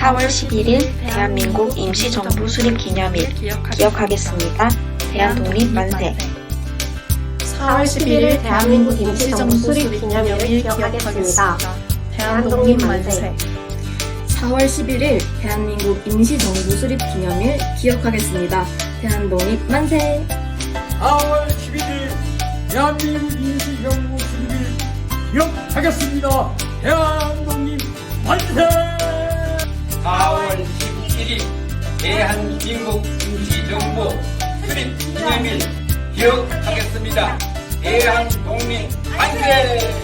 4월 11일 대한민국 임시정부 수립 기념일 기억하겠습니다. 대한독립 만세. 4월 11일 대한민국 임시정부 수립 기념일을 기억하겠습니다. 대한독립 만세. 4월 11일 대한민국 임시정부 수립 기념일 기억하겠습니다. 대한독립 만세! 4월 11일 대한민국 임시정부 수립일 기억하겠습니다. 대한독립 만세! 대한민국 임시정부 수립 기념일 기억하겠습니다. 대한독립 만세!